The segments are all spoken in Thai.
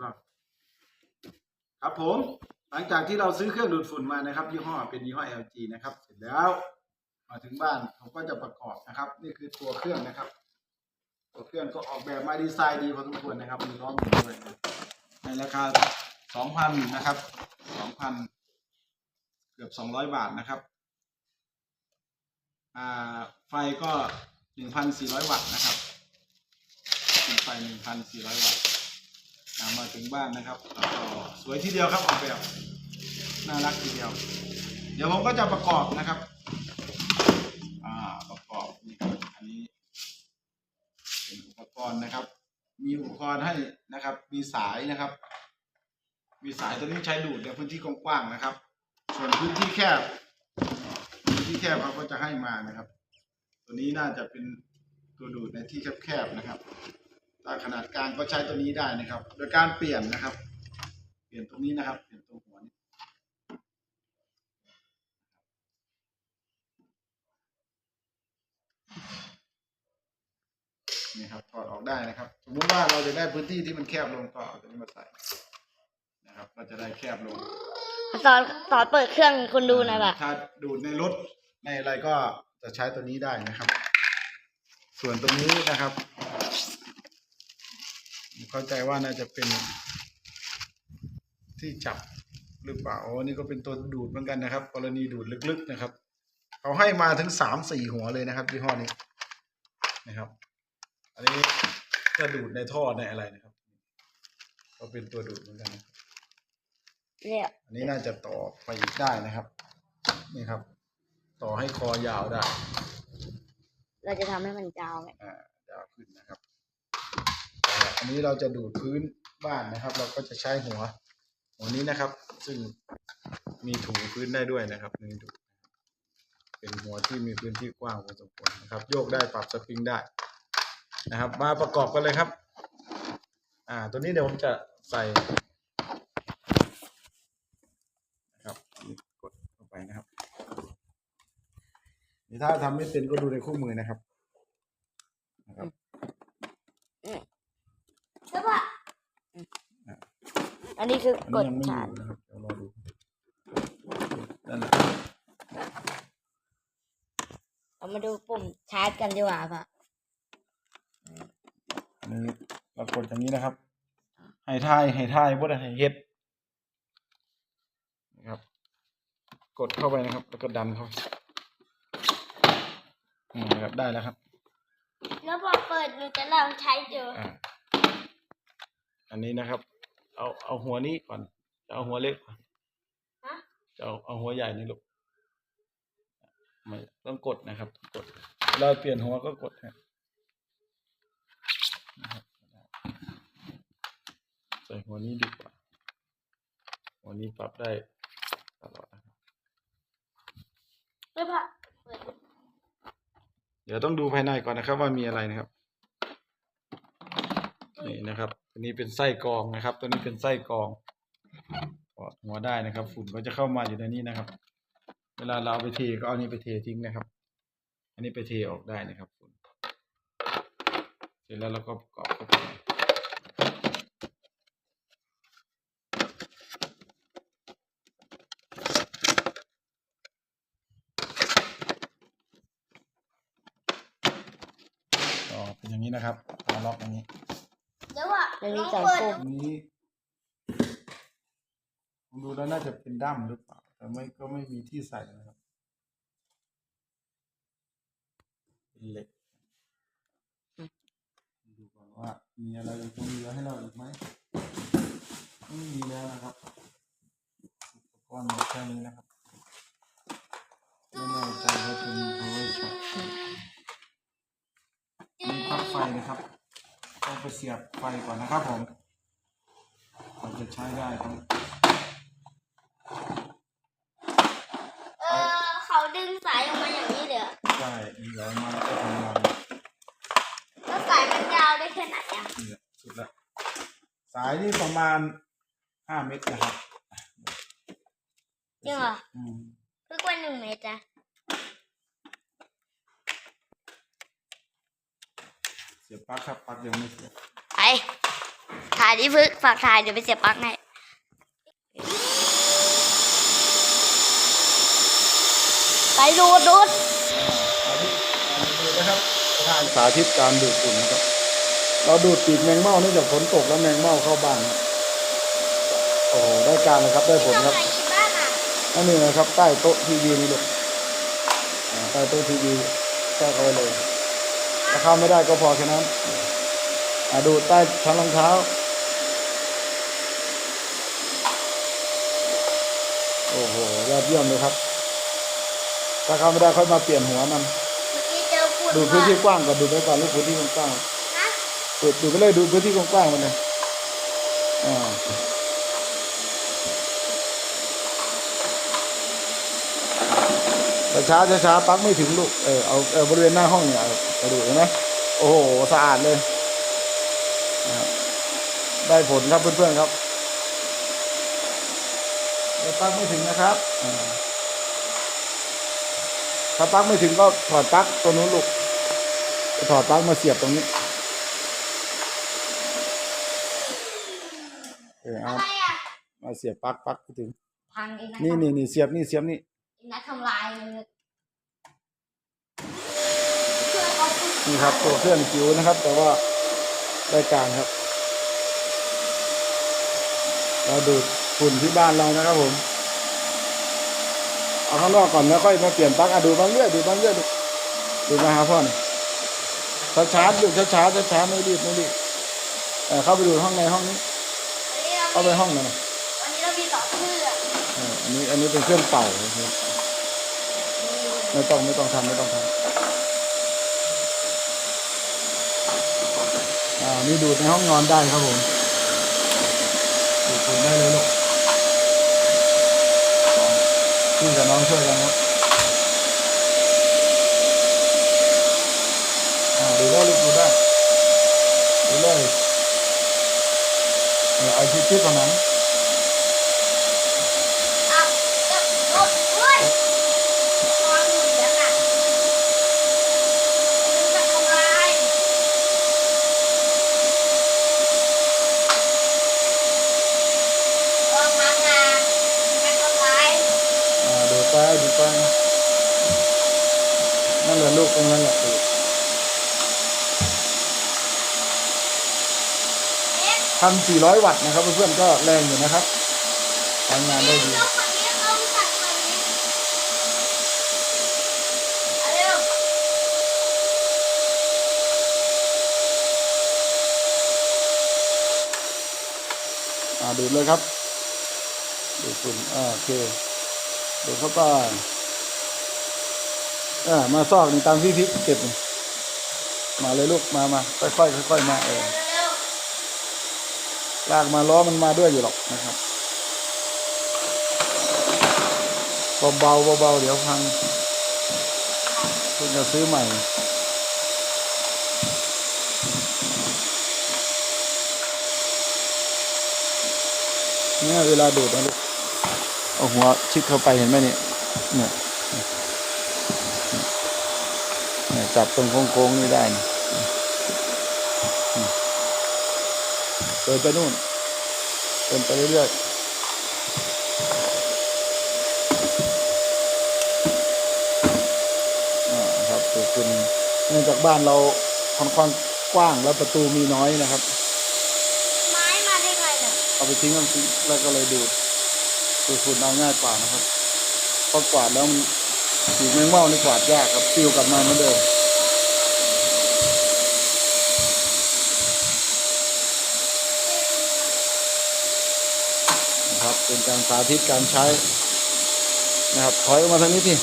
เปล่าครับผมหลังจากที่เราซื้อเครื่องดูดฝุ่นมานะครับ ยี่ห้อเป็นยี่ห้อ LG นะครับ เสร็จแล้วมาถึงบ้านผมก็จะประกอบนะครับ นี่คือตัวเครื่องนะครับ ตัวเครื่องก็ออกแบบมาดีไซน์ดีพอสมควรนะครับมีล้อหมุนด้วยในราคา2,000นะครับ2,000เกือบ200บาทนะครับอ่าไฟก็1,400วัตต์นะครับเป็นไฟ1,400วัตต์ มาถึงบ้านนะครับก็สวยทีเดียวครับออกแบบน่ารักทีเดียว เดี๋ยวผมก็จะประกอบนะครับอ่าประกอบนี่ครับอันนี้เป็นอุปกรณ์นะครับ มีอุปกรณ์ให้นะครับ มีสายนะครับ มีสายตัวนี้ใช้ดูดในพื้นที่กว้างๆนะครับ ส่วนพื้นที่แคบพื้นที่แคบเขาก็จะให้มานะครับ ตัวนี้น่าจะเป็นตัวดูดในที่แคบๆนะครับ ขนาดกลางก็ใช้ตัวนี้ได้นะครับ โดยการเปลี่ยนนะครับ เปลี่ยนตรงนี้นะครับ เปลี่ยนตรงหัวนี้นี่ครับถอดออกได้นะครับ สมมุติว่าเราจะได้พื้นที่ที่มันแคบลงก็เอาตัวนี้มาใส่นะครับก็จะได้แคบลงสอนสอนเปิดเครื่องคุณดูหน่อยป่ะถ้าดูดในรถในอะไรก็จะใช้ตัวนี้ได้นะครับ ส่วนตรงนี้นะครับผม เข้าใจว่าน่าจะเป็นที่จับหรือเปล่าโอ้นี่ก็เป็นตัวดูดเหมือนกันนะครับ กรณีดูดลึกๆนะครับเขาให้มาถึงสามสี่หัวเลยนะครับยี่ห้อนี้นะครับ อันนี้จะดูดในท่อในอะไรนะครับ ก็เป็นตัวดูดเหมือนกันนะครับเนี่ยอันนี้น่าจะต่อไปอีกได้นะครับ นี่ครับ ต่อให้คอยาวได้ เราจะทำให้มันยาวไงอ่ายาวขึ้นนะครับแต่ อันนี้เราจะดูดพื้นบ้านนะครับ เราก็จะใช้หัวหัวนี้นะครับ ซึ่งมีถูพื้นได้ด้วยนะครับนี่ดูเป็นหัวที่มีพื้นที่กว้างพอสมควรนะครับ โยกได้ปรับสปริงได้นะครับ มาประกอบกันเลยครับ อ่า ตัวนี้เดี๋ยวผมจะใส่นะครับกดเข้าไปนะครับนี่ถ้าทำไม่เป็นก็ดูในคู่มือนะครับนะครับ แล้วป่ะอันนี้คืออันกนี้ดยังไม่อชาร์จยู่นะครับเดี๋ยวรอดูนั่นแหละเรามาดูปุ่มชาร์จกันดีกว่าป่ะอันนี้เรากดอย่างนี้นะครับ ให้ทายให้ทายบ่ได้ให้เฮ็ดนะครับ กดเข้าไปนะครับ แล้วก็ดันเข้านี่นะครับได้แล้วครับ แล้วพอเปิดหนูจะลองใช้ดู อ่า อันนี้นะครับ เอาเอาหัวนี้ก่อนจะเอาหัวเล็กก่อนฮะ จะเอาเอาหัวใหญ่นี่ลูกไม่ต้องกดนะครับ กด เราเปลี่ยนหัวก็กดครับนะครับใส่หัวนี้ดีกว่า หัวนี้ปรับได้ตลอดนะครับแล้วป่ะเปิดเดี๋ยวต้องดูภายในก่อนนะครับว่ามีอะไรนะครับ นี่นะครับตัวนี้เป็นไส้กรองนะครับ ตัวนี้เป็นไส้กรองถอดหัวได้นะครับ ฝุ่นก็จะเข้ามาอยู่ในนี้นะครับ เวลาเราเอาไปเทก็เอานี้ไปเททิ้งนะครับ อันนี้ไปเทออกได้นะครับฝุ่นเสร็จแล้วเราก็ประกอบเข้าไปก็เป็นอย่างนี้นะครับเอาล็อกอย่างนี้ แล้วป่ะมันมีลองสองเปิดปุ่มอันนี้ผมดูแล้วน่าจะเป็นด้ามหรือเปล่า แต่ไม่ก็ไม่มีที่ใส่นะครับ เป็นเหล็กดูก่อนว่ามีอะไรจะมีเหลือให้เราอีกไหมไม่มีแล้วนะครับอุปกรณ์หมดแค่นี้นะครับไม่แน่ใจว่าเป็น power shot มีปลั๊กไฟนะครับ ต้องไปเสียบไฟก่อนนะครับผมเราจะใช้ได้ทั้งเออเขาดึงสายออกมาอย่างนี้เดี๋ยวใช่มีหลายมาแล้วก็ทำงานแล้วสายมันยาวได้แค่ไหนอะเนี่ยสุดละสายนี่ประมาณห้าเมตรนะครับจริงเหรออืมคือกว่าหนึ่งเมตรจ้ะ สียบปลั๊กครับปลั๊กยังไม่เสียบไปถ่ายดิพึกฝากถ่ายเดี๋ยวไปเสียบปลั๊กให้ไปดูดดูดนะครับสาธิตการดูดฝุ่นนะครับ เราดูดปีกแมงเม่าเนื่องจากฝนตกแล้วแมงเม่าเข้าบ้านครับโอ้โหได้การเลยครับได้ผลครับทำไมที่บ้านอะนั่นนี่นะครับ ใต้โต๊ะทีวีนี่ลูกอ่าใต้โต๊ะทีวีแทรกเอาไว้เลย ถ้าเข้าไม่ได้ก็พอแค่นั้นอ่าดูใต้ชั้นรองเท้า โอ้โหยอดเยี่ยมเลยครับ ถ้าเข้าไม่ได้ค่อยมาเปลี่ยนหัวมันเมื่อกี้เจอฝุ่นดูพื้นที่กว้างก่อนดูไปก่อนลูกพื้นที่กว้างนะๆดูดูไปเลยดูพื้นที่กว้างๆมันเลยอ่า ช้าๆช้าๆปลั๊กไม่ถึงลูก เออเอาเอาบริเวณหน้าห้องเนี่ยเอาไปดูเห็นไหมโอ้โหสะอาดเลยนะครับได้ผลครับเพื่อนๆครับเดี๋ยวปลั๊กไม่ถึงนะครับอ่าถ้าปลั๊กไม่ถึงก็ถอดปลั๊กตัวนู้นลูกถอดปลั๊กมาเสียบตรงนี้เออเอาอะไรอะมาเสียบปลั๊กปลั๊กไปถึงพังเองนะนี่นี่นี่เสียบนี่เสียบนี่ นัดทำลายเลยเพื่อนเขาพูดนี่ครับตัวเครื่องจิ๋วนะครับ แต่ว่าได้การครับ เราดูดฝุ่นที่บ้านเรานะครับผม เอาข้างนอกก่อนแล้วค่อยมาเปลี่ยนปลั๊กอะดูบางเรื่อยดูบางเรื่อยดูดูมาหาพ่อหน่อยช้าช้าๆดูช้าช้าช้าช้าๆไม่รีบไม่รีบเออเข้าไปดูห้องในห้องนี้ วันนี้เราเข้าไปห้องนั้นน่ะวันนี้เรามีสองเครื่องเอออันนี้อันนี้เป็นเครื่องเป่านะครับ ไม่ต้องไม่ต้องทำไม่ต้องทำอ่านี่ดูดในห้องนอนได้ครับผมดูดฝุ่นได้เลยลูกพี่กับน้องช่วยกันครับอ่าดูได้ลูกดูได้ดูเลยเนี่ยเอาที่ที่ตรงนั้น เอาจะโอ้ยเฮ้ยนอนอยู่เดี๋ยวน่ะมันจะทำลายเออพังนะมันทำลาย อ่าดูไปดูไปนั่นแหละลูกตรงนั้นแหละดู เอ๊ะ พันสี่ร้อยวัตต์นะครับเพื่อนๆก็แรงอยู่นะครับทำงานได้ดีเอาคนนี้เอาสัตว์คนนี้เอาเร็วอ่าดูดเลยครับ ดูดฝุ่นอ่าโอเคดูดเข้าไปอ่ามาซอกนี่ตามที่ทิศเก็บนี่มาเลยลูกมามาค่อยๆค่อยๆมาเออ ลากมาล้อมันมาด้วยอยู่หรอกนะครับเบาๆเบาๆเดี๋ยวพังเพิ่งจะซื้อใหม่เนี่ยเวลาดูดนะลูกเอาหัวชิดเข้าไปเห็นไหมเนี่ยเนี่ยเนี่ยเนี่ยจับตรงโค้งๆนี่ได้นี่อืมเดินไปนู่นเดินไปเรื่อยๆอ่าครับตัวคุณเนื่องจากบ้านเราค่อนข้างกว้างแล้วประตูมีน้อยนะครับ ไม้มาได้ไงเนี่ยเอาไปทิ้งกันทิ้งแล้วก็เลยดูดดูดฝุ่นเอาง่ายกว่านะครับเพราะกวาดแล้วมันสีแมงเม่านี่กวาดยากครับฟิวกลับมาเหมือนเดิมนะครับ เป็น การสาธิตการใช้นะครับถอยออกมาทางนี้ที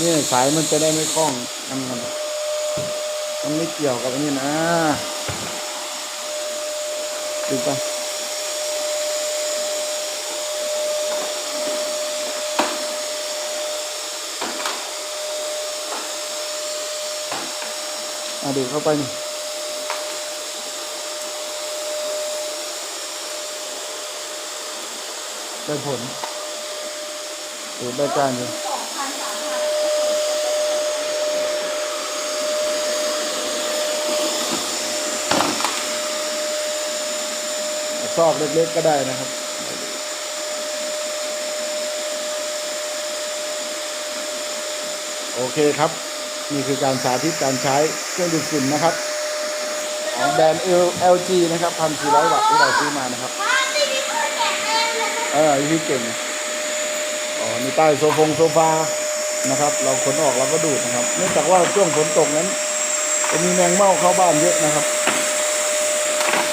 นี่สายมันจะได้ไม่คล้องมันมันมันไม่เกี่ยวกับอันนี้นะดึงไปอะดูเข้าไปนี่ ได้ผลหรือได้การอยู่ซอกเล็กๆก็ได้นะครับโอเคครับ นี่คือการสาธิตการใช้เครื่องดูดฝุ่นนะครับของแบรนด์ LG นะครับ 1,400 วัตต์ที่เราซื้อมานะครับ เออพี่เก่งอ๋อนี่ใต้โซฟงโซฟานะครับ เราขนออกเราก็ดูดนะครับ เนื่องจากว่าช่วงฝนตกนั้นจะมีแมงเม่าเข้าบ้านเยอะนะครับ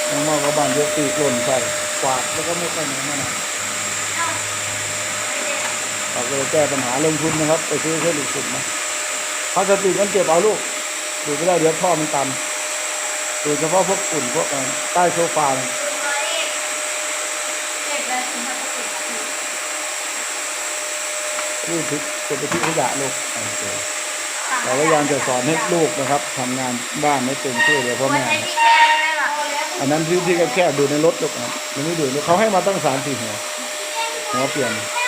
แมงเม่าเข้าบ้านเยอะตีกล่นใส่กวาดแล้วก็ไม่ค่อยมีมันนะเราก็เลยแก้ปัญหาลงทุนนะครับ ไปซื้อเครื่องดูดฝุ่นนะพลาสติกมันเก็บเอาลูกดูดไม่ได้เดี๋ยวท่อมันตันโดยเฉพาะพวกฝุ่นพวกใต้โซฟาเนี่ย ดูไว้เก็บเลยถึงมันจะติดนะพี่ ลูกทิ้งเก็บไปที่ขยะลูกโอเคเราก็พยายามจะสอนให้ลูกนะครับทำงานบ้านให้เป็นช่วยเหลือพ่อมันแม่ใช้ที่แก้ได้หรออันนั้นที่ที่แคบๆดูในรถลูกนะครับยังไม่ดูดลูกเขาให้มาตั้งสามสี่หัวหัวเปลี่ยนให้